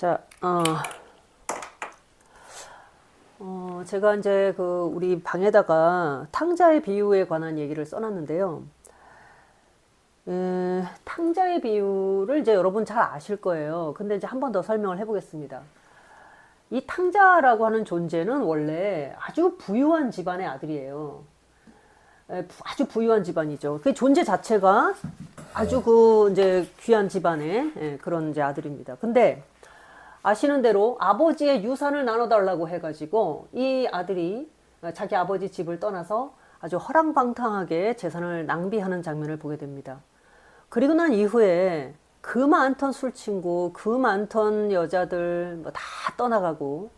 자, 어, 어, 제가 이제 그 우리 방에다가 탕자의 비유에 관한 얘기를 써놨는데요. 에, 탕자의 비유를 이제 여러분 잘 아실 거예요. 근데 이제 한 번 더 설명을 해보겠습니다. 이 탕자라고 하는 존재는 원래 아주 부유한 집안의 아들이에요. 에, 부- 아주 부유한 집안이죠. 그 존재 자체가 아주 그 이제 귀한 집안의 예, 그런 이제 아들입니다. 근데 아시는 대로 아버지의 유산을 나눠달라고 해가지고 이 아들이 자기 아버지 집을 떠나서 아주 허랑방탕하게 재산을 낭비하는 장면을 보게 됩니다. 그리고 난 이후에 그 많던 술 친구, 그 많던 여자들 뭐 다 떠나가고,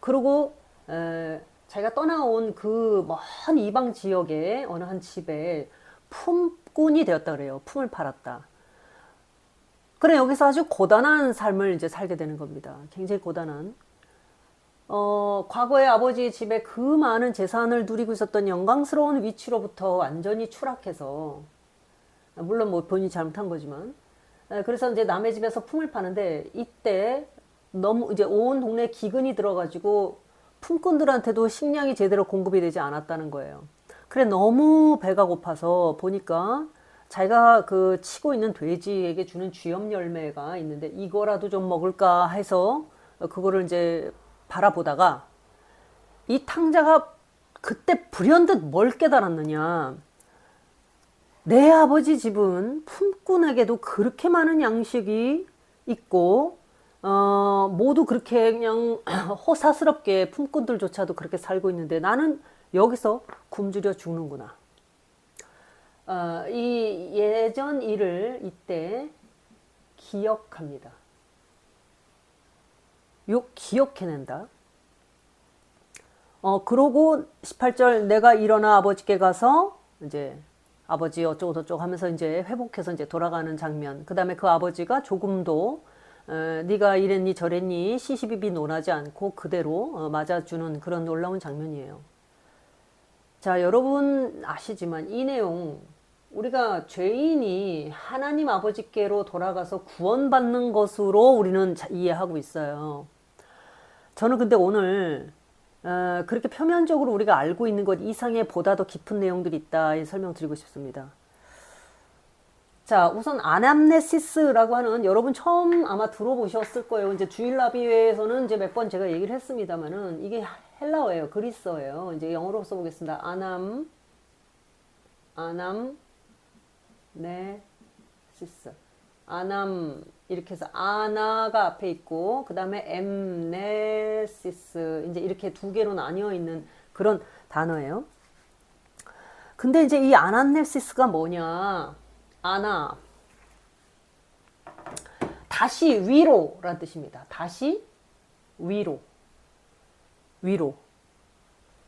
그리고 에, 자기가 떠나온 그 먼 이방 지역의 어느 한 집에 품꾼이 되었다 그래요. 품을 팔았다. 그래 여기서 아주 고단한 삶을 이제 살게 되는 겁니다. 굉장히 고단한. 어, 과거에 아버지 집에 그 많은 재산을 누리고 있었던 영광스러운 위치로부터 완전히 추락해서 물론 뭐 본인이 잘못한 거지만 에, 그래서 이제 남의 집에서 품을 파는데 이때 너무 이제 온 동네 기근이 들어가지고 품꾼들한테도 식량이 제대로 공급이 되지 않았다는 거예요. 그래 너무 배가 고파서 보니까 자기가 그 치고 있는 돼지에게 주는 쥐염 열매가 있는데 이거라도 좀 먹을까 해서 그거를 이제 바라보다가 이 탕자가 그때 불현듯 뭘 깨달았느냐. 내 아버지 집은 품꾼에게도 그렇게 많은 양식이 있고, 어, 모두 그렇게 그냥 호사스럽게 품꾼들조차도 그렇게 살고 있는데 나는 여기서 굶주려 죽는구나. 어, 이 예전 일을 이때 기억합니다. 요 기억해낸다. 어, 그러고 18절 내가 일어나 아버지께 가서 이제 아버지 어쩌고 저쩌고 하면서 이제 회복해서 이제 돌아가는 장면. 그 다음에 그 아버지가 조금도 어, 네가 이랬니 저랬니 시시비비 논하지 않고 그대로 어, 맞아주는 그런 놀라운 장면이에요. 자, 여러분 아시지만 이 내용 우리가 죄인이 하나님 아버지께로 돌아가서 구원받는 것으로 우리는 자- 이해하고 있어요. 저는 근데 오늘 어, 그렇게 표면적으로 우리가 알고 있는 것 이상의 보다 더 깊은 내용들이 있다 이 설명드리고 싶습니다. 자, 우선 아남네시스라고 하는 여러분 처음 아마 들어보셨을 거예요. 이제 주일나비회에서는 이제 몇 번 제가 얘기를 했습니다만은 이게 헬라어예요. 그리스어예요. 이제 영어로 써보겠습니다. 아남, 아남, 네 시스. 아남 이렇게 해서 아나가 앞에 있고 그 다음에 엠네시스 이제 이렇게 두 개로 나뉘어 있는 그런 단어예요. 근데 이제 이 아나네시스가 뭐냐? 아나 다시 위로라는 뜻입니다. 다시 위로 위로.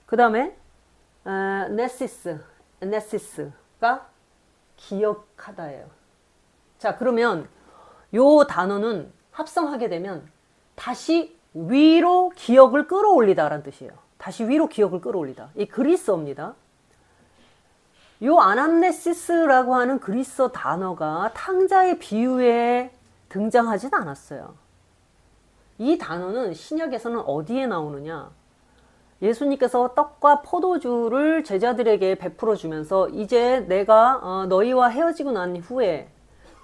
그 다음에 어, 네시스 네시스가 기억하다예요. 자 그러면 요 단어는 합성하게 되면 다시 위로 기억을 끌어올리다라는 뜻이에요. 다시 위로 기억을 끌어올리다. 이 그리스어입니다. 요 아남네시스라고 하는 그리스어 단어가 탕자의 비유에 등장하진 않았어요. 이 단어는 신약에서는 어디에 나오느냐? 예수님께서 떡과 포도주를 제자들에게 베풀어 주면서 이제 내가 어, 너희와 헤어지고 난 후에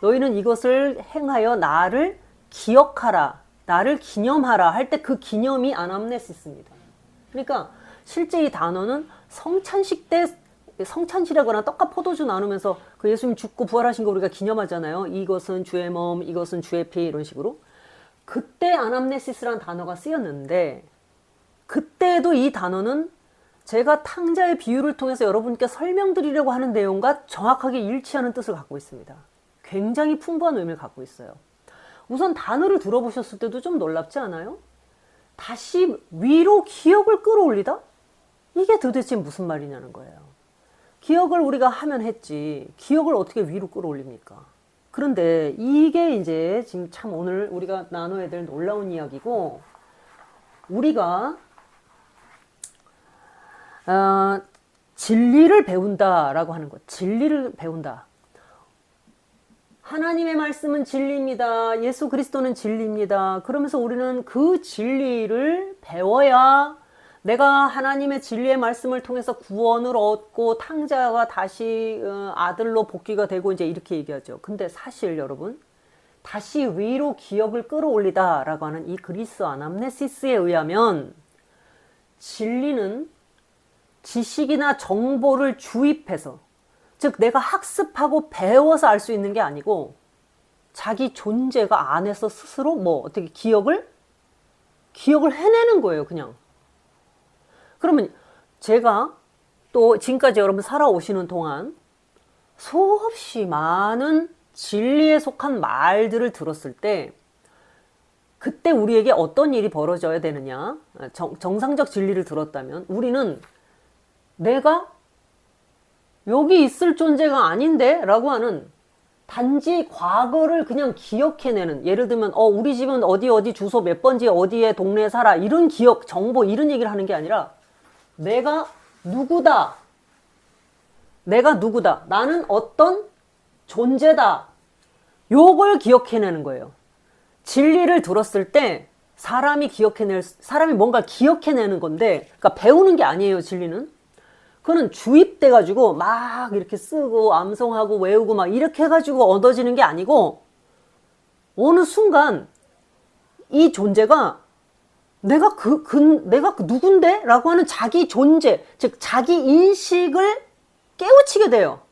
너희는 이것을 행하여 나를 기억하라, 나를 기념하라 할 때 그 기념이 아남네시스입니다. 그러니까 실제 이 단어는 성찬식 때 성찬식이라거나 떡과 포도주 나누면서 그 예수님 죽고 부활하신 거 우리가 기념하잖아요. 이것은 주의 몸, 이것은 주의 피 이런 식으로. 그때 아남네시스란 단어가 쓰였는데 그때도 이 단어는 제가 탕자의 비유를 통해서 여러분께 설명드리려고 하는 내용과 정확하게 일치하는 뜻을 갖고 있습니다. 굉장히 풍부한 의미를 갖고 있어요. 우선 단어를 들어보셨을 때도 좀 놀랍지 않아요? 다시 위로 기억을 끌어올리다? 이게 도대체 무슨 말이냐는 거예요. 기억을 우리가 하면 했지, 기억을 어떻게 위로 끌어올립니까? 그런데 이게 이제 지금 참 오늘 우리가 나눠야 될 놀라운 이야기고, 우리가 어, 진리를 배운다라고 하는 것, 진리를 배운다. 하나님의 말씀은 진리입니다. 예수 그리스도는 진리입니다. 그러면서 우리는 그 진리를 배워야 내가 하나님의 진리의 말씀을 통해서 구원을 얻고 탕자가 다시 어, 아들로 복귀가 되고 이제 이렇게 얘기하죠. 근데 사실 여러분 다시 위로 기억을 끌어올리다라고 하는 이 그리스 아남네시스에 의하면 진리는 지식이나 정보를 주입해서 즉 내가 학습하고 배워서 알 수 있는 게 아니고 자기 존재가 안에서 스스로 뭐 어떻게 기억을 기억을 해내는 거예요, 그냥. 그러면 제가 또 지금까지 여러분 살아오시는 동안 수없이 많은 진리에 속한 말들을 들었을 때 그때 우리에게 어떤 일이 벌어져야 되느냐 정, 정상적 진리를 들었다면 우리는 내가 여기 있을 존재가 아닌데? 라고 하는 단지 과거를 그냥 기억해내는 예를 들면 어 우리 집은 어디 어디 주소 몇 번지 어디에 동네에 살아 이런 기억 정보 이런 얘기를 하는 게 아니라 내가 누구다 내가 누구다 나는 어떤 존재다 요걸 기억해내는 거예요 진리를 들었을 때 사람이 기억해낼 사람이 뭔가 기억해내는 건데 그러니까 배우는 게 아니에요 진리는 그거는 주입돼 가지고 막 이렇게 쓰고 암송하고 외우고 막 이렇게 해 가지고 얻어지는 게 아니고 어느 순간 이 존재가 내가 그, 그 내가 그 누군데? 라고 하는 자기 존재, 즉 자기 인식을 깨우치게 돼요.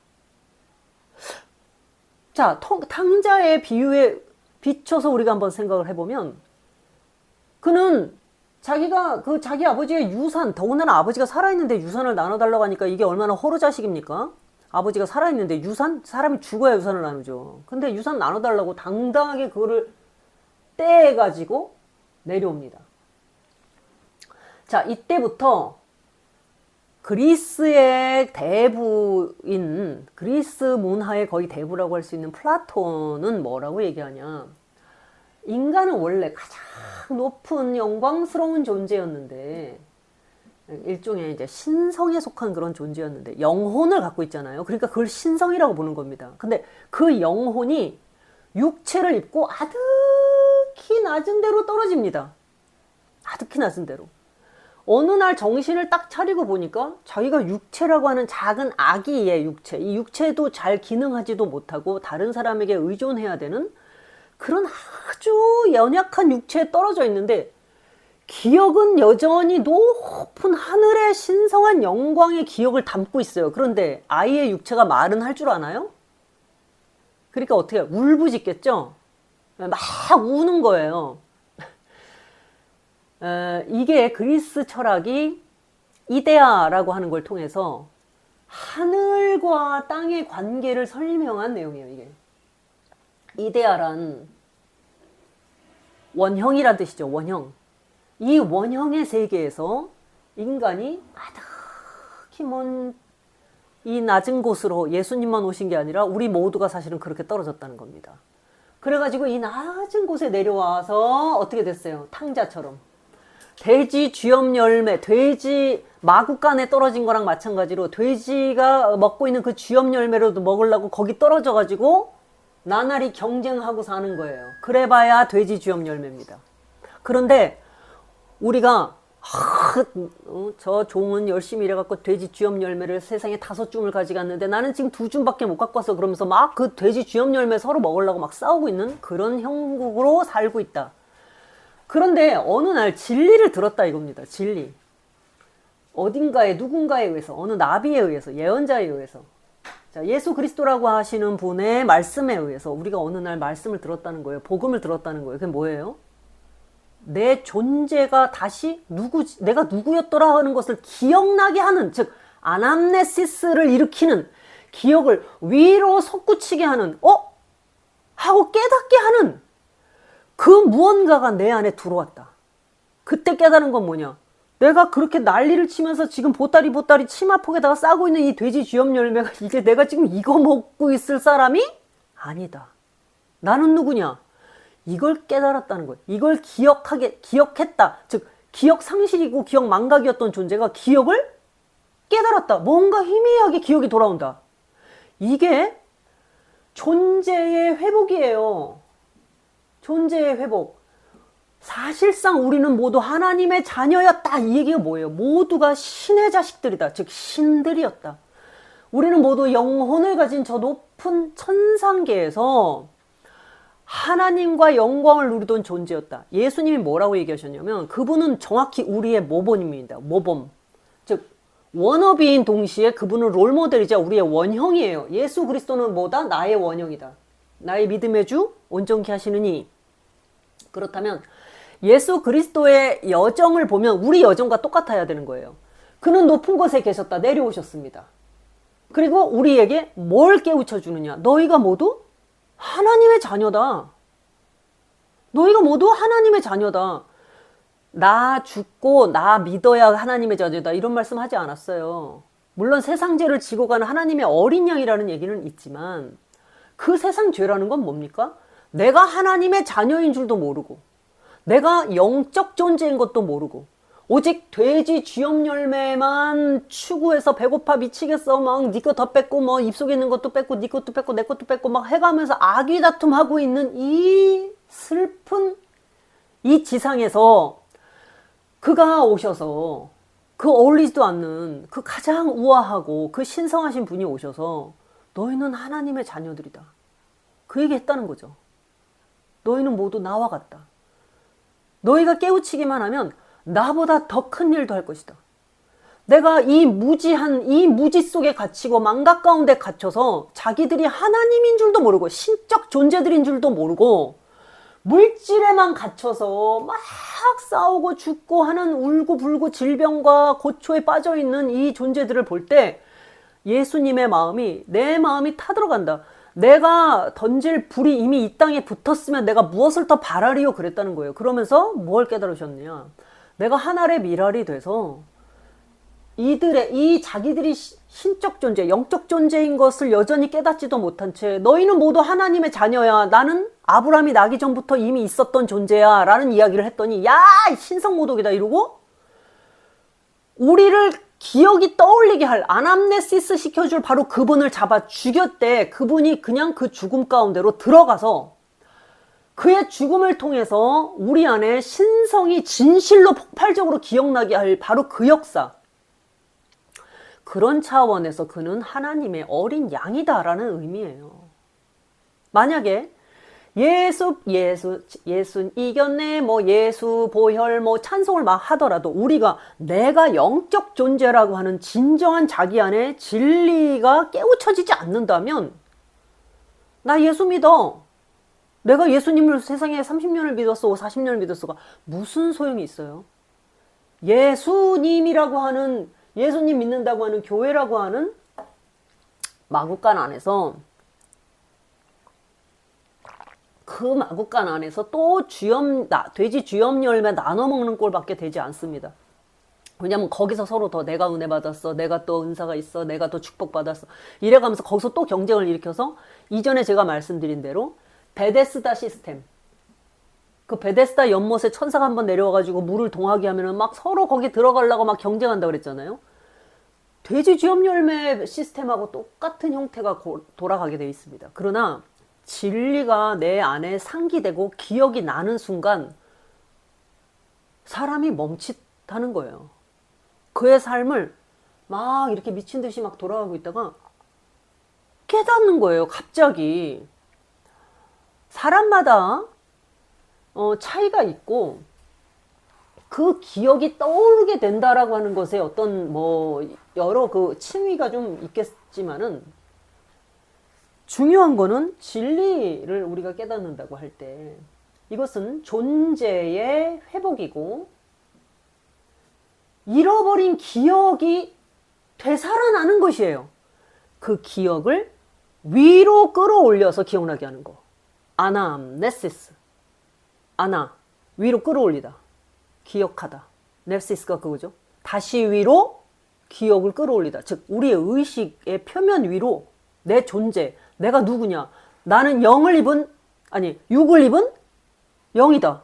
자, 탕자의 비유에 비춰서 우리가 한번 생각을 해보면 그는 자기가 그 자기 아버지의 유산 더군다나 아버지가 살아있는데 유산을 나눠달라고 하니까 이게 얼마나 호로자식입니까? 아버지가 살아있는데 유산 사람이 죽어야 유산을 나누죠. 근데 유산 나눠달라고 당당하게 그거를 떼가지고 내려옵니다. 자 이때부터 그리스의 대부인 그리스 문화의 거의 대부라고 할 수 있는 플라톤은 뭐라고 얘기하냐? 인간은 원래 가장 높은 영광스러운 존재였는데 일종의 이제 신성에 속한 그런 존재였는데 영혼을 갖고 있잖아요. 그러니까 그걸 신성이라고 보는 겁니다. 근데 그 영혼이 육체를 입고 아득히 낮은 데로 떨어집니다. 아득히 낮은 데로. 어느 날 정신을 딱 차리고 보니까 자기가 육체라고 하는 작은 아기의 육체, 이 육체도 잘 기능하지도 못하고 다른 사람에게 의존해야 되는 그런 아주 연약한 육체에 떨어져 있는데 기억은 여전히 높은 하늘의 신성한 영광의 기억을 담고 있어요. 그런데 아이의 육체가 말은 할 줄 아나요? 그러니까 어떻게 울부짖겠죠? 막 우는 거예요. 어, 이게 그리스 철학이 이데아라고 하는 걸 통해서 하늘과 땅의 관계를 설명한 내용이에요, 이게. 이데아란 원형이란 뜻이죠. 원형. 이 원형의 세계에서 인간이 아득히 먼 이 낮은 곳으로 예수님만 오신 게 아니라 우리 모두가 사실은 그렇게 떨어졌다는 겁니다. 그래가지고 이 낮은 곳에 내려와서 어떻게 됐어요? 탕자처럼. 돼지 쥐염 열매, 돼지 마구간에 떨어진 거랑 마찬가지로 돼지가 먹고 있는 그 쥐염 열매로도 먹으려고 거기 떨어져가지고 나날이 경쟁하고 사는 거예요. 그래봐야 돼지 주염 열매입니다. 그런데 우리가 하, 어, 저 종은 열심히 일해갖고 돼지 주염 열매를 세상에 다섯 줌을 가져갔는데 나는 지금 두 줌밖에 못 갖고 왔어. 그러면서 막 그 돼지 주염 열매 서로 먹으려고 막 싸우고 있는 그런 형국으로 살고 있다. 그런데 어느 날 진리를 들었다 이겁니다. 진리. 어딘가에 누군가에 의해서 어느 나비에 의해서 예언자에 의해서 자, 예수 그리스도라고 하시는 분의 말씀에 의해서 우리가 어느 날 말씀을 들었다는 거예요. 복음을 들었다는 거예요. 그게 뭐예요? 내 존재가 다시 누구 내가 누구였더라 하는 것을 기억나게 하는 즉 아남네시스를 일으키는 기억을 위로 솟구치게 하는 어 하고 깨닫게 하는 그 무언가가 내 안에 들어왔다. 그때 깨달은 건 뭐냐? 내가 그렇게 난리를 치면서 지금 보따리 보따리 치마폭에다가 싸고 있는 이 돼지 쥐염 열매가 이제 내가 지금 이거 먹고 있을 사람이 아니다. 나는 누구냐? 이걸 깨달았다는 거예요. 이걸 기억하게 기억했다. 즉 기억 상실이고 기억 망각이었던 존재가 기억을 깨달았다. 뭔가 희미하게 기억이 돌아온다. 이게 존재의 회복이에요. 존재의 회복. 사실상 우리는 모두 하나님의 자녀였다. 이 얘기가 뭐예요? 모두가 신의 자식들이다. 즉, 신들이었다. 우리는 모두 영혼을 가진 저 높은 천상계에서 하나님과 영광을 누리던 존재였다. 예수님이 뭐라고 얘기하셨냐면 그분은 정확히 우리의 모범입니다. 모범. 즉 워너비인 동시에 그분은 롤모델이자 우리의 원형이에요. 예수 그리스도는 뭐다? 나의 원형이다. 나의 믿음의 주 온전케 하시느니 그렇다면 예수 그리스도의 여정을 보면 우리 여정과 똑같아야 되는 거예요. 그는 높은 곳에 계셨다. 내려오셨습니다. 그리고 우리에게 뭘 깨우쳐 주느냐? 너희가 모두 하나님의 자녀다. 너희가 모두 하나님의 자녀다. 나 죽고 나 믿어야 하나님의 자녀다. 이런 말씀 하지 않았어요. 물론 세상 죄를 지고 가는 하나님의 어린 양이라는 얘기는 있지만 그 세상 죄라는 건 뭡니까? 내가 하나님의 자녀인 줄도 모르고 내가 영적 존재인 것도 모르고 오직 돼지 쥐염 열매만 추구해서 배고파 미치겠어 막네 뺏고 뭐 입속에 있는 것도 뺏고 네 것도 뺏고 내 것도 뺏고 막 해가면서 아귀 다툼하고 있는 이 슬픈 이 지상에서 그가 오셔서 그 어울리지도 않는 그 가장 우아하고 그 신성하신 분이 오셔서 너희는 하나님의 자녀들이다. 그 얘기 했다는 거죠. 너희는 모두 나와 같다. 너희가 깨우치기만 하면 나보다 더 큰 일도 할 것이다. 내가 이 무지한 이 무지 속에 갇히고 망각 가운데 갇혀서 자기들이 하나님인 줄도 모르고 신적 존재들인 줄도 모르고 물질에만 갇혀서 막 싸우고 죽고 하는 울고 불고 질병과 고초에 빠져 있는 이 존재들을 볼 때 예수님의 마음이 내 마음이 타들어간다. 내가 던질 불이 이미 이 땅에 붙었으면 내가 무엇을 더 바라리요 그랬다는 거예요. 그러면서 뭘 깨달으셨느냐? 내가 하늘의 미랄이 돼서 이들의 이 자기들이 신적 존재, 영적 존재인 것을 여전히 깨닫지도 못한 채 너희는 모두 하나님의 자녀야. 나는 아브라함이 나기 전부터 이미 있었던 존재야. 라는 이야기를 했더니 야, 신성모독이다 이러고 우리를 기억이 떠올리게 할 아남네시스 시켜줄 바로 그분을 잡아 죽였대. 그분이 그냥 그 죽음 가운데로 들어가서 그의 죽음을 통해서 우리 안에 신성이 진실로 폭발적으로 기억나게 할 바로 그 역사. 그런 차원에서 그는 하나님의 어린 양이다라는 의미예요. 만약에 예수, 예수, 예수 이겼네, 뭐 예수, 보혈, 뭐 찬송을 막 하더라도 우리가 내가 영적 존재라고 하는 진정한 자기 안에 진리가 깨우쳐지지 않는다면 나 예수 믿어. 내가 예수님을 세상에 30년을 믿었어, 40년을 믿었어가 무슨 소용이 있어요? 예수님이라고 하는 예수님 믿는다고 하는 교회라고 하는 마국간 안에서 그 마국간 안에서 또 주염 나, 돼지 주염 열매 나눠 먹는 꼴밖에 되지 않습니다. 왜냐면 거기서 서로 더 내가 은혜 받았어, 내가 또 은사가 있어, 내가 더 축복 받았어 이래가면서 거기서 또 경쟁을 일으켜서 이전에 제가 말씀드린 대로 베데스다 시스템 그 베데스다 연못에 천사가 한번 내려와가지고 물을 동하게 하면은 막 서로 거기 들어가려고 막 경쟁한다 그랬잖아요. 돼지 쥐염 열매 시스템하고 똑같은 형태가 고, 돌아가게 되어 있습니다. 그러나 진리가 내 안에 상기되고 기억이 나는 순간 사람이 멈칫하는 거예요. 그의 삶을 막 이렇게 미친 듯이 막 돌아가고 있다가 깨닫는 거예요. 갑자기. 사람마다 어, 차이가 있고 그 기억이 떠오르게 된다라고 하는 것에 어떤 뭐 여러 그 칭의가 좀 있겠지만은 중요한 거는 진리를 우리가 깨닫는다고 할 때 이것은 존재의 회복이고 잃어버린 기억이 되살아나는 것이에요. 그 기억을 위로 끌어올려서 기억나게 하는 거. 아나암네시스. 아나 위로 끌어올리다. 기억하다. 넵시스가 그거죠. 다시 위로 기억을 끌어올리다. 즉 우리의 의식의 표면 위로 내 존재, 내가 누구냐? 나는 영을 입은 아니 육을 입은 영이다.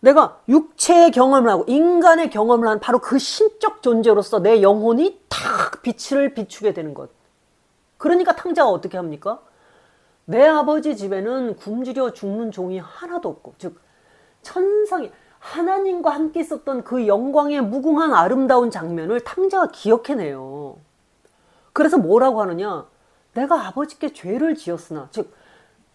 내가 육체의 경험을 하고 인간의 경험을 한 바로 그 신적 존재로서 내 영혼이 탁 빛을 비추게 되는 것. 그러니까 탕자가 어떻게 합니까? 내 아버지 집에는 굶주려 죽는 종이 하나도 없고, 즉, 천상에, 하나님과 함께 있었던 그 영광의 무궁한 아름다운 장면을 탕자가 기억해내요. 그래서 뭐라고 하느냐? 내가 아버지께 죄를 지었으나, 즉,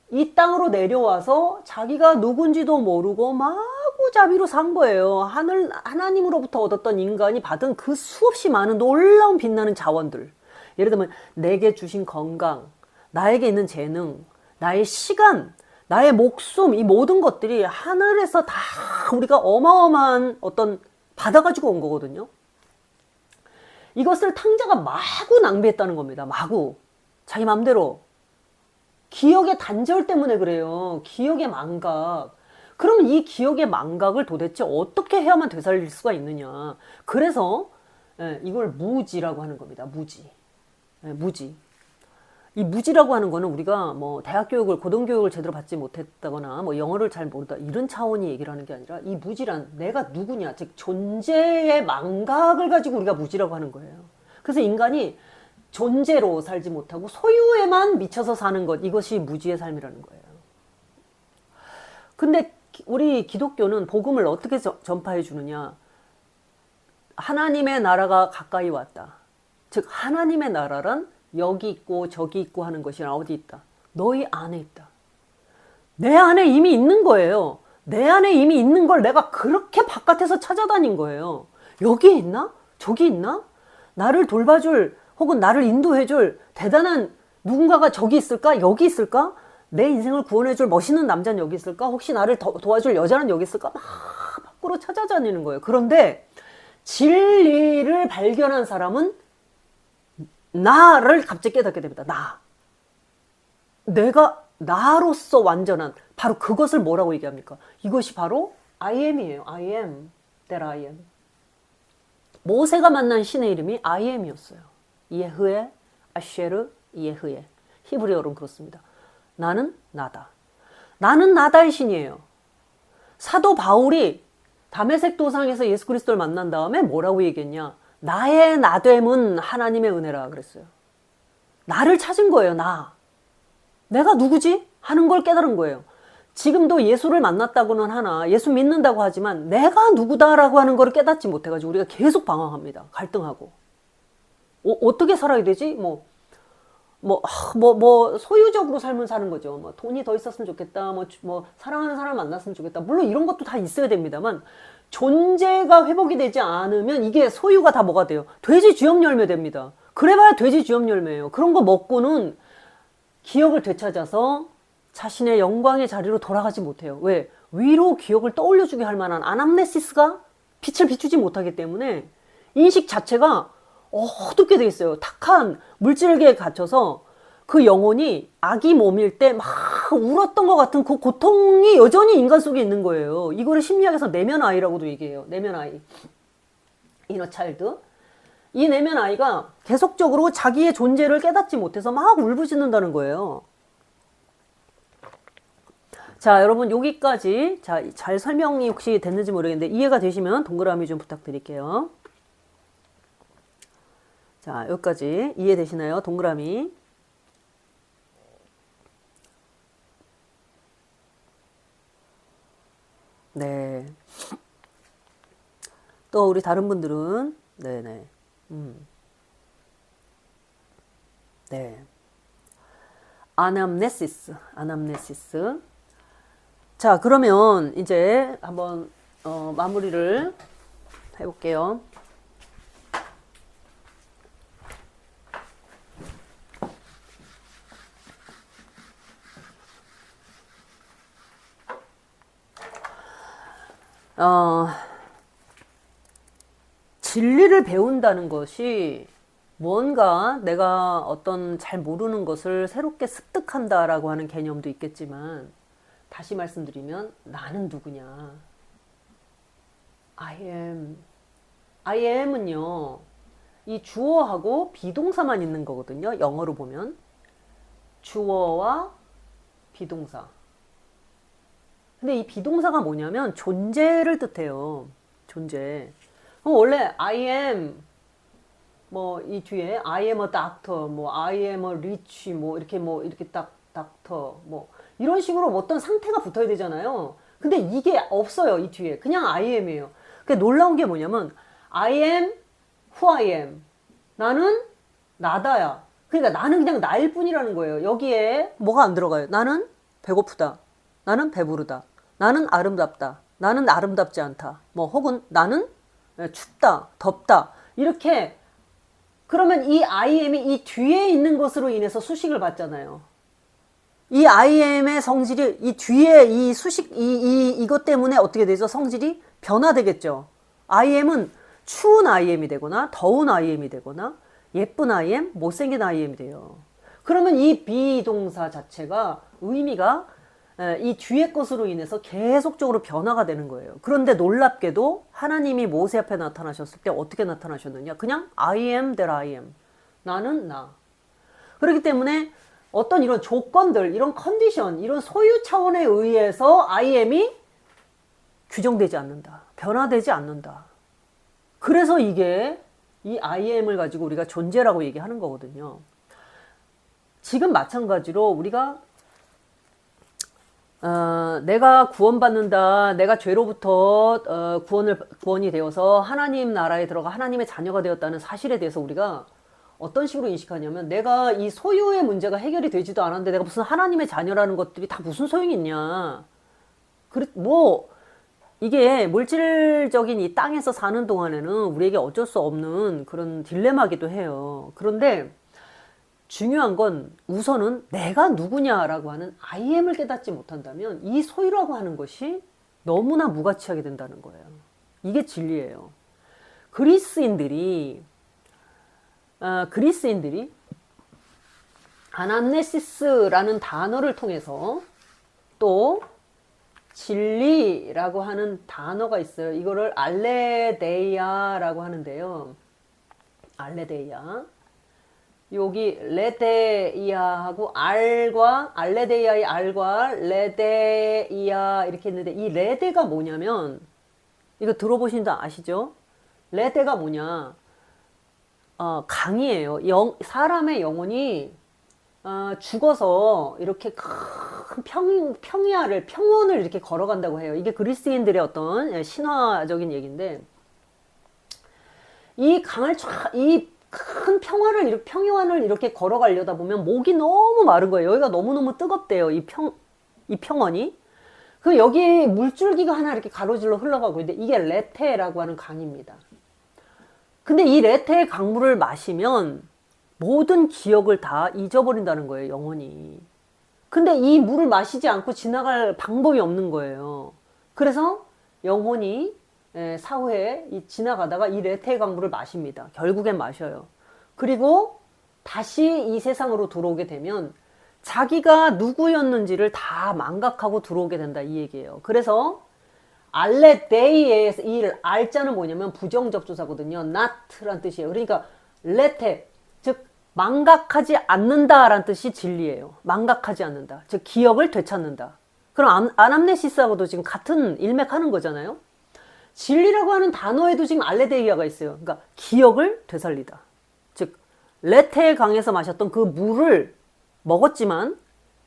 이 땅으로 내려와서 자기가 누군지도 모르고 마구잡이로 산 거예요. 하늘, 하나님으로부터 얻었던 인간이 받은 그 수없이 많은 놀라운 빛나는 자원들. 예를 들면, 내게 주신 건강, 나에게 있는 재능, 나의 시간, 나의 목숨, 이 모든 것들이 하늘에서 다 우리가 어마어마한 어떤 받아가지고 온 거거든요. 이것을 탕자가 마구 낭비했다는 겁니다. 마구. 자기 맘대로. 기억의 단절 때문에 그래요. 기억의 망각. 그럼 이 기억의 망각을 도대체 어떻게 해야만 되살릴 수가 있느냐. 그래서 예, 이걸 무지라고 하는 겁니다. 무지. 예, 무지. 이 무지라고 하는 거는 우리가 뭐 대학 교육을 고등 교육을 제대로 받지 못했다거나 뭐 영어를 잘 모르다 이런 차원이 얘기를 하는 게 아니라 이 무지란 내가 누구냐 즉 존재의 망각을 가지고 우리가 무지라고 하는 거예요. 그래서 인간이 존재로 살지 못하고 소유에만 미쳐서 사는 것 이것이 무지의 삶이라는 거예요. 근데 우리 기독교는 복음을 어떻게 전파해 주느냐? 하나님의 나라가 가까이 왔다. 즉 하나님의 나라란 여기 있고 저기 있고 하는 것이 어디 있다? 너희 안에 있다. 내 안에 이미 있는 거예요. 내 안에 이미 있는 걸 내가 그렇게 바깥에서 찾아다닌 거예요. 여기 있나? 저기 있나? 나를 돌봐줄 혹은 나를 인도해줄 대단한 누군가가 저기 있을까? 여기 있을까? 내 인생을 구원해줄 멋있는 남자는 여기 있을까? 혹시 나를 도, 도와줄 여자는 여기 있을까? 막 밖으로 찾아다니는 거예요. 그런데 진리를 발견한 사람은 나를 갑자기 깨닫게 됩니다. 나. 내가 나로서 완전한 바로 그것을 뭐라고 얘기합니까? 이것이 바로 I am이에요. I am that I am. 모세가 만난 신의 이름이 I am이었어요. 예흐에 아쉐르 예흐에 히브리어로는 그렇습니다. 나는 나다. 나는 나다의 신이에요. 사도 바울이 담에색 도상에서 예수 그리스도를 만난 다음에 뭐라고 얘기했냐? 나의 나됨은 하나님의 은혜라 그랬어요. 나를 찾은 거예요, 나. 내가 누구지? 하는 걸 깨달은 거예요. 지금도 예수를 만났다고는 하나, 예수 믿는다고 하지만 내가 누구다라고 하는 걸 깨닫지 못해가지고 우리가 계속 방황합니다. 갈등하고. 어, 떻게 살아야 되지? 뭐, 뭐, 뭐, 뭐, 소유적으로 삶을 사는 거죠. 뭐, 돈이 더 있었으면 좋겠다. 뭐, 뭐, 사랑하는 사람 만났으면 좋겠다. 물론 이런 것도 다 있어야 됩니다만, 존재가 회복이 되지 않으면 이게 소유가 다 뭐가 돼요? 돼지 주염 열매 됩니다. 그래봐야 돼지 주염 열매예요. 그런 거 먹고는 기억을 되찾아서 자신의 영광의 자리로 돌아가지 못해요. 왜? 위로 기억을 떠올려주게 할 만한 아남네시스가 빛을 비추지 못하기 때문에 인식 자체가 어둡게 돼 있어요. 탁한 물질계에 갇혀서 그 영혼이 아기 몸일 때 막 울었던 것 같은 그 고통이 여전히 인간 속에 있는 거예요. 이거를 심리학에서 내면 아이라고도 얘기해요. 내면 아이. 이너 차일드. 이 내면 아이가 계속적으로 자기의 존재를 깨닫지 못해서 막 울부짖는다는 거예요. 자, 여러분 여기까지 자, 잘 설명이 혹시 됐는지 모르겠는데 이해가 되시면 동그라미 좀 부탁드릴게요. 자, 여기까지 이해되시나요? 동그라미. 네. 또 우리 다른 분들은 네네. 음. 네. 아남네시스, 아남네시스. 자, 그러면 이제 한번 어, 마무리를 해 볼게요. 어, 진리를 배운다는 것이 뭔가 내가 어떤 잘 모르는 것을 새롭게 습득한다라고 하는 개념도 있겠지만, 다시 말씀드리면, 나는 누구냐? I am. I am은요, 이 주어하고 비동사만 있는 거거든요. 영어로 보면. 주어와 비동사. 근데 이 비동사가 뭐냐면 존재를 뜻해요. 존재. 원래 I am 뭐 이 뒤에 I am a doctor, 뭐 I am a rich, 뭐 이렇게 뭐 이렇게 딱 닥터 뭐 이런 식으로 어떤 상태가 붙어야 되잖아요. 근데 이게 없어요 이 뒤에 그냥 I am이에요. 그 놀라운 게 뭐냐면 I am who I am 나는 나다야. 그러니까 나는 그냥 나일 뿐이라는 거예요. 여기에 뭐가 안 들어가요. 나는 배고프다. 나는 배부르다. 나는 아름답다. 나는 아름답지 않다. 뭐 혹은 나는 춥다, 덥다. 이렇게 그러면 이 IM이 이 뒤에 있는 것으로 인해서 수식을 받잖아요. 이 IM의 성질이 이 뒤에 이 수식 이, 이 이것 때문에 어떻게 되죠? 성질이 변화되겠죠. IM은 추운 IM이 되거나 더운 IM이 되거나 예쁜 IM, 못생긴 IM이 돼요. 그러면 이 비동사 자체가 의미가 에, 이 뒤에 것으로 인해서 계속적으로 변화가 되는 거예요. 그런데 놀랍게도 하나님이 모세 앞에 나타나셨을 때 어떻게 나타나셨느냐? 그냥 I am that I am. 나는 나. 그렇기 때문에 어떤 이런 조건들, 이런 컨디션, 이런 소유 차원에 의해서 I am이 규정되지 않는다. 변화되지 않는다. 그래서 이게 이 I am을 가지고 우리가 존재라고 얘기하는 거거든요. 지금 마찬가지로 우리가 어, 내가 구원받는다. 내가 죄로부터 어, 구원을 구원이 되어서 하나님 나라에 들어가 하나님의 자녀가 되었다는 사실에 대해서 우리가 어떤 식으로 인식하냐면 내가 이 소유의 문제가 해결이 되지도 않았는데 내가 무슨 하나님의 자녀라는 것들이 다 무슨 소용이 있냐. 그래 뭐 이게 물질적인 이 땅에서 사는 동안에는 우리에게 어쩔 수 없는 그런 딜레마기도 해요. 그런데 중요한 건 우선은 내가 누구냐라고 하는 IM을 깨닫지 못한다면 이 소유라고 하는 것이 너무나 무가치하게 된다는 거예요. 이게 진리예요. 그리스인들이 어, 그리스인들이 아나네시스라는 단어를 통해서 또 진리라고 하는 단어가 있어요. 이거를 알레데이아라고 하는데요. 알레데이아. 여기 레데이아하고 알과 알레데이아의 알과 레데이아 이렇게 했는데 이 레데가 뭐냐면 이거 들어보신다 아시죠? 레데가 뭐냐? 어, 강이에요. 영, 사람의 영혼이 어, 죽어서 이렇게 큰 평, 평야를 평원을 이렇게 걸어간다고 해요. 이게 그리스인들의 어떤 신화적인 얘기인데 이 강을 이 큰 평화를 이렇게 평원을 이렇게 걸어가려다 보면 목이 너무 마른 거예요. 여기가 너무너무 뜨겁대요. 이 평, 이 평원이. 그 여기 물줄기가 하나 이렇게 가로질러 흘러가고 있는데 이게 레테라고 하는 강입니다. 근데 이 레테의 강물을 마시면 모든 기억을 다 잊어버린다는 거예요, 영혼이. 근데 이 물을 마시지 않고 지나갈 방법이 없는 거예요. 그래서 영혼이 예, 사후에 지나가다가 이 레테 강물을 마십니다. 결국엔 마셔요. 그리고 다시 이 세상으로 들어오게 되면 자기가 누구였는지를 다 망각하고 들어오게 된다 이 얘기예요. 그래서 알레데이에서 이 알자는 뭐냐면 부정접조사거든요. not란 뜻이에요. 그러니까 레테 즉 망각하지 않는다라는 뜻이 진리예요. 망각하지 않는다. 즉 기억을 되찾는다. 그럼 아남네시스하고도 지금 같은 일맥하는 거잖아요. 진리라고 하는 단어에도 지금 알레데이아가 있어요. 그러니까 기억을 되살리다. 즉 레테의 강에서 마셨던 그 물을 먹었지만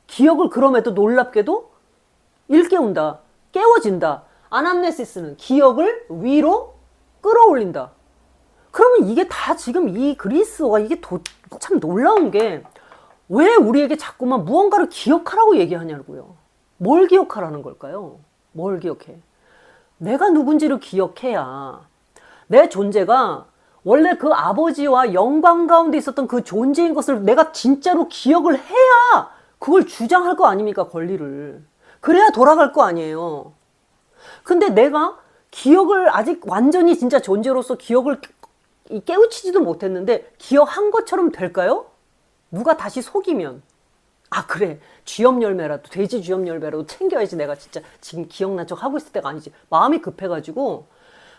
기억을 그럼에도 놀랍게도 일깨운다. 깨워진다. 아남네시스는 기억을 위로 끌어올린다. 그러면 이게 다 지금 이 그리스어가 이게 도, 참 놀라운 게 왜 우리에게 자꾸만 무언가를 기억하라고 얘기하냐고요. 뭘 기억하라는 걸까요? 뭘 기억해? 내가 누군지를 기억해야 내 존재가 원래 그 아버지와 영광 가운데 있었던 그 존재인 것을 내가 진짜로 기억을 해야 그걸 주장할 거 아닙니까, 권리를. 그래야 돌아갈 거 아니에요. 근데 내가 기억을 아직 완전히 진짜 존재로서 기억을 깨우치지도 못했는데 기억한 것처럼 될까요? 누가 다시 속이면 아 그래 쥐염 열매라도 돼지 쥐염 열매라도 챙겨야지 내가 진짜 지금 기억난 척 하고 있을 때가 아니지 마음이 급해가지고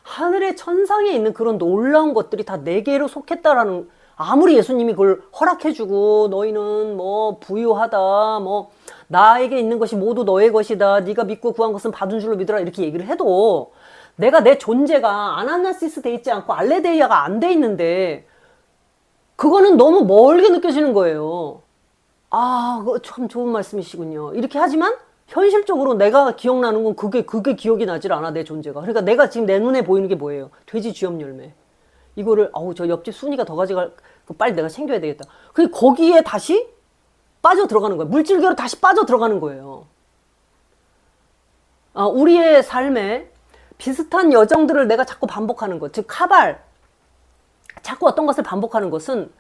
하늘의 천상에 있는 그런 놀라운 것들이 다 내게로 속했다라는 아무리 예수님이 그걸 허락해주고 너희는 뭐 부유하다 뭐 나에게 있는 것이 모두 너의 것이다 네가 믿고 구한 것은 받은 줄로 믿으라 이렇게 얘기를 해도 내가 내 존재가 아나나시스 돼 있지 않고 알레데이아가 안 돼 있는데 그거는 너무 멀게 느껴지는 거예요. 아, 참 좋은 말씀이시군요. 이렇게 하지만 현실적으로 내가 기억나는 건 그게 그게 기억이 나질 않아 내 존재가. 그러니까 내가 지금 내 눈에 보이는 게 뭐예요? 돼지 쥐염 열매. 이거를 아우 저 옆집 순이가 더 가져갈 그 빨리 내가 챙겨야 되겠다. 그 거기에 다시 빠져 들어가는 거예요. 물질계로 다시 빠져 들어가는 거예요. 아, 우리의 삶에 비슷한 여정들을 내가 자꾸 반복하는 것, 즉 카발, 자꾸 어떤 것을 반복하는 것은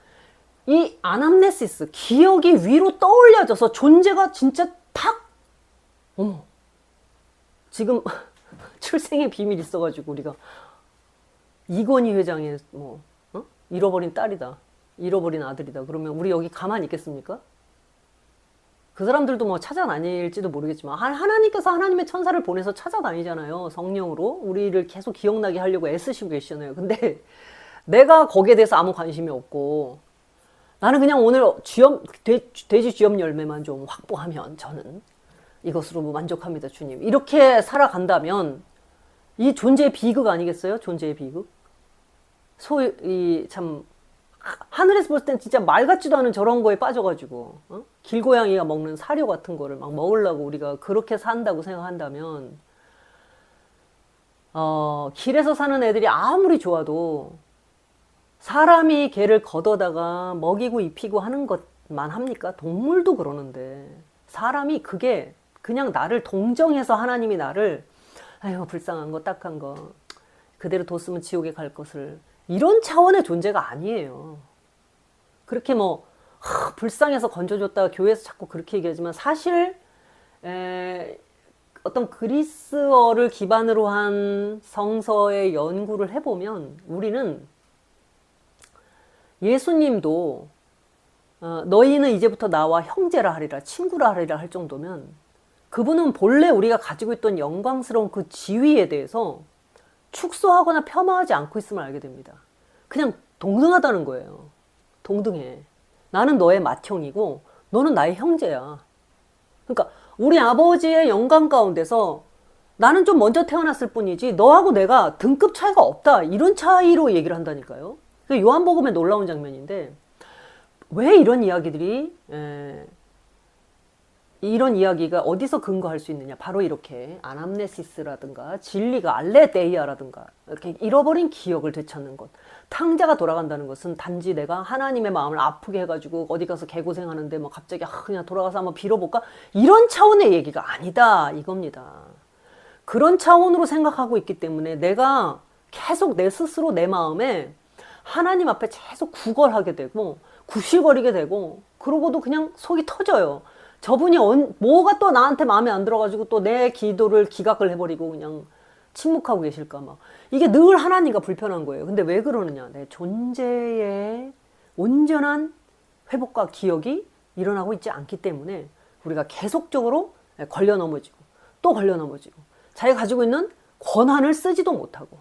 이 아남네시스, 기억이 위로 떠올려져서 존재가 진짜 탁, 어머, 지금 출생의 비밀 있어가지고 우리가 이건희 회장의 뭐 어? 잃어버린 딸이다, 잃어버린 아들이다. 그러면 우리 여기 가만히 있겠습니까? 그 사람들도 뭐 찾아다닐지도 모르겠지만 하- 하나님께서 하나님의 천사를 보내서 찾아다니잖아요. 성령으로 우리를 계속 기억나게 하려고 애쓰시고 계시잖아요. 근데 내가 거기에 대해서 아무 관심이 없고 나는 그냥 오늘 쥐염 돼, 돼지 쥐염 열매만 좀 확보하면 저는 이것으로 뭐 만족합니다, 주님. 이렇게 살아간다면 이 존재의 비극 아니겠어요? 존재의 비극. 소위 참 하늘에서 볼 땐 진짜 말 같지도 않은 저런 거에 빠져가지고 어? 길고양이가 먹는 사료 같은 거를 막 먹으려고 우리가 그렇게 산다고 생각한다면 어, 길에서 사는 애들이 아무리 좋아도 사람이 개를 걷어다가 먹이고 입히고 하는 것만 합니까? 동물도 그러는데 사람이 그게 그냥 나를 동정해서 하나님이 나를 아유 불쌍한 거 딱한 거 그대로 뒀으면 지옥에 갈 것을 이런 차원의 존재가 아니에요. 그렇게 뭐 하, 불쌍해서 건져줬다가 교회에서 자꾸 그렇게 얘기하지만 사실 에, 어떤 그리스어를 기반으로 한 성서의 연구를 해보면 우리는 예수님도 어, 너희는 이제부터 나와 형제라 하리라 친구라 하리라 할 정도면 그분은 본래 우리가 가지고 있던 영광스러운 그 지위에 대해서 축소하거나 폄하하지 않고 있음을 알게 됩니다. 그냥 동등하다는 거예요. 동등해. 나는 너의 맏형이고 너는 나의 형제야. 그러니까 우리 아버지의 영광 가운데서 나는 좀 먼저 태어났을 뿐이지 너하고 내가 등급 차이가 없다. 이런 차이로 얘기를 한다니까요. 그 요한복음에 놀라운 장면인데 왜 이런 이야기들이 에, 이런 이야기가 어디서 근거할 수 있느냐? 바로 이렇게 아남네시스라든가 진리가 알레데이아라든가 이렇게 잃어버린 기억을 되찾는 것. 탕자가 돌아간다는 것은 단지 내가 하나님의 마음을 아프게 해가지고 어디 가서 개고생하는데 뭐 갑자기 아, 그냥 돌아가서 한번 빌어볼까? 이런 차원의 얘기가 아니다 이겁니다. 그런 차원으로 생각하고 있기 때문에 내가 계속 내 스스로 내 마음에 하나님 앞에 계속 구걸하게 되고 구실거리게 되고 그러고도 그냥 속이 터져요. 저분이 언, 뭐가 또 나한테 마음에 안 들어가지고 또 내 기도를 기각을 해버리고 그냥 침묵하고 계실까 막 이게 늘 하나님과 불편한 거예요. 근데 왜 그러느냐? 내 존재의 온전한 회복과 기억이 일어나고 있지 않기 때문에 우리가 계속적으로 걸려 넘어지고 또 걸려 넘어지고 자기가 가지고 있는 권한을 쓰지도 못하고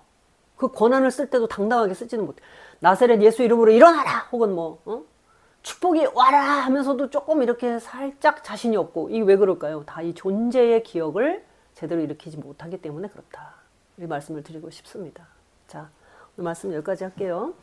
그 권한을 쓸 때도 당당하게 쓰지는 못해. 나세렛 예수 이름으로 일어나라 혹은 뭐 어? 축복이 와라 하면서도 조금 이렇게 살짝 자신이 없고 이게 왜 그럴까요? 다 이 존재의 기억을 제대로 일으키지 못하기 때문에 그렇다. 이 말씀을 드리고 싶습니다. 자, 오늘 말씀 여기까지 할게요.